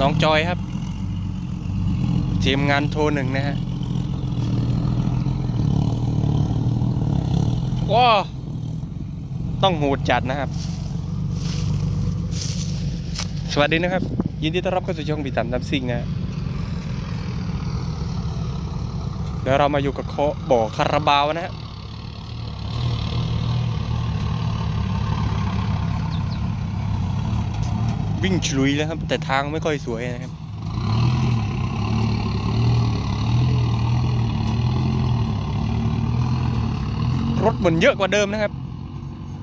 น้องจอยครับ ทีมงานโทรหนึ่งนะฮะว้าต้องหูดจัดนะครับ สวัสดีนะครับ ยินดีต้อนรับเข้าสู่ช่องบีตันน้ำซิงนะเดี๋ยวเรามาอยู่กับโคบ่อคาราบาวนะฮะ วิ่งฉลุยแล้วครับ แต่ทางไม่ค่อยสวยนะครับรถเหมือนเยอะกว่าเดิมนะครับ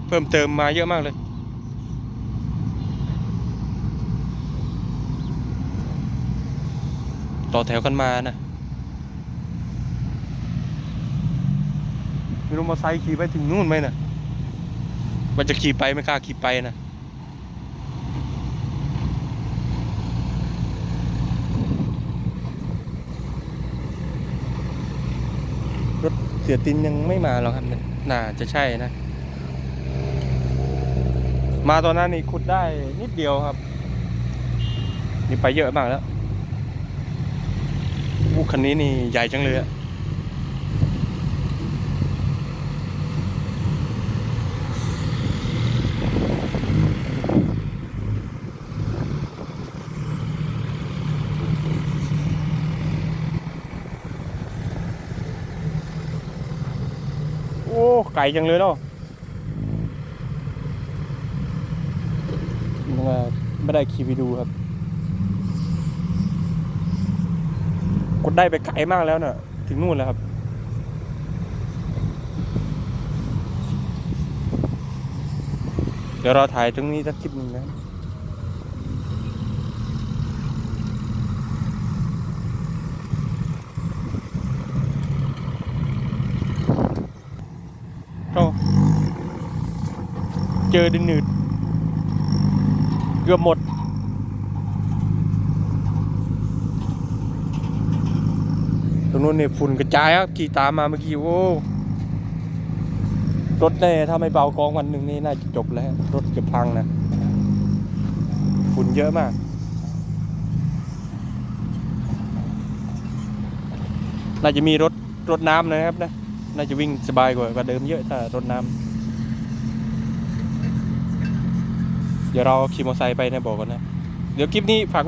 เพิ่มเติมมาเยอะมากเลยต่อแถวกันมานะไม่รู้มอเตอร์ไซค์ขี่ไปถึงนู่นไหมนะมันจะขี่ไปไม่กล้าขี่ไปนะ รถ เสือตินยังไม่มาหรอกครับเนี่ยน่าจะใช่นะ มาตอนนั้นนี่ขุดได้นิดเดียวครับ นี่ไปเยอะมากแล้ววูคันนี้นี่ใหญ่จังเลยอะ อ้ ไก่จังเลยเนาะไงไม่ได้ขี่ไปดูครับ กดได้ไปไกลมากแล้วเนะ่ะ ถึงนู่นแล้วครับเดี๋ยวเราถ่ายตรงนี้สักคลิปหนึ่งนะ โอ้ เจอดินหนืด เกือบหมด ตรงนู้นเนี่ยฝุ่นกระจายครับขี่ตามมาเมื่อกี้โอ้รถเนี่ยถ้าไม่เบากองวันหนึ่งนี่น่าจะจบแล้ว รถจะพังนะฝุ่นเยอะมากน่าจะมีรถรถน้ำนะครับนะ น่าจะวิ่งสบายกว่ากว่าเดิมเยอะถ้ารถน้ำ เดี๋ยวเราขี่มอเตอร์ไซค์ไปนะบอกก่อนนะ เดี๋ยวคลิปนี้ฝาก